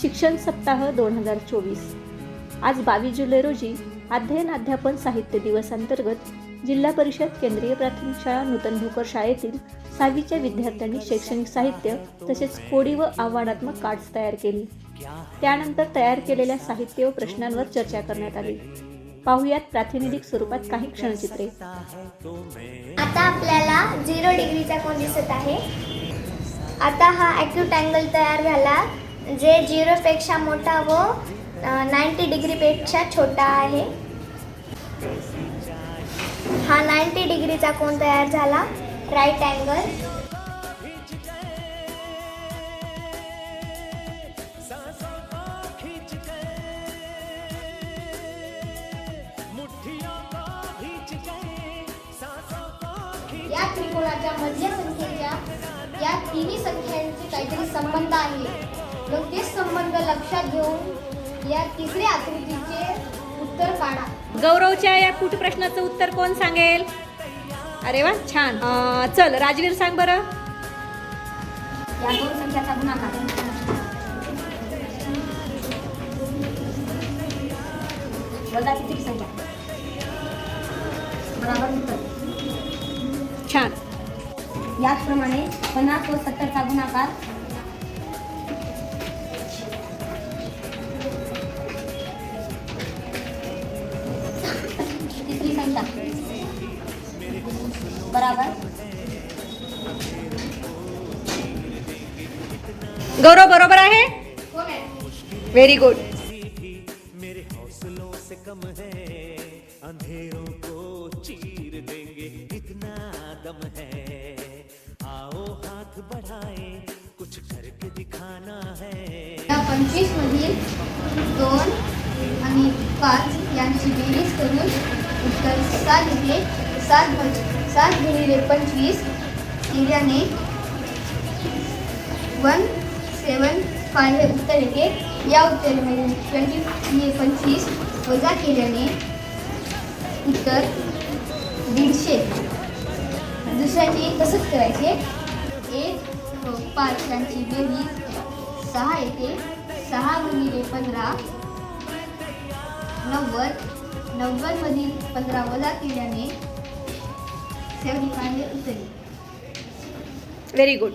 शिक्षण सप्ताह दोन हजार चोवीस. आज बावीस जुलै रोजी अध्ययन अध्यापन साहित्य दिवसांतर्गत जिल्हा परिषद केंद्रीय प्राथमिक शाळा नूतन भोकर शाळेतील सहावीच्या विद्यार्थ्यांनी शैक्षणिक साहित्य तसेच कोडी व आव्हानात्मक कार्ड्स तयार केली. त्यानंतर तयार केलेल्या साहित्य व प्रश्नांवर चर्चा करण्यात आली. पाहुयात प्रातिनिधिक स्वरूपात काही क्षणचित्रे. आता आपल्याला झिरो डिग्रीचा कोण दिसत आहे? आता हा ॲक्यूट अँगल तयार झाला. जे झिरोपेक्षा मोठा व नाईंटी डिग्रीपेक्षा छोटा आहे. हा नाईंटी डिग्रीचा कोण तयार झाला? राईट अँगल या त्रिकोणाच्या मध्य संख्येच्या या तिन्ही संख्यांचे काहीतरी संबंध आहे. मग ते संबंध लक्षात घेऊन या तिसऱ्या आकृतीचे उत्तर काढा. गौरवच्या या कुट प्रश्नाचं उत्तर कोण सांगेल? अरे वा छान. अं, चल राजवीर सांग बरं. या दोन संख्याचा गुणाकार वजा तिसरी संख्या. बराबर उत्तर. छान. याचप्रमाणे पन्नास व सत्तरचा गुणाकार संख्या बराबर. गौरव बरोबर आहे? व्हेरी गुड मेरे हौसलों से कम है अंधेरों को चीर देंगे इतना दम है आओ हाथ बढ़ाए कुछ करके दिखाना है पंचवीस मधील दोन आणि पाच यांची बेरीज करून उत्तर सात येथे सात भ सात गुणिले पंचवीस केल्याने वन सेवन फाय हे उत्तर येते या उत्तरेमध्ये ट्वेंटी पंचवीस वजा केल्याने उत्तर दीडशे. दुसऱ्याचे तसंच करायचे. एक पाच यांची बेरीज सहा येते. सहा गुणिले पंधरा नव्वद. नव्वदमधील पंधरा वजा केल्याने सेवन्टी फाय हे व्हेरी गुड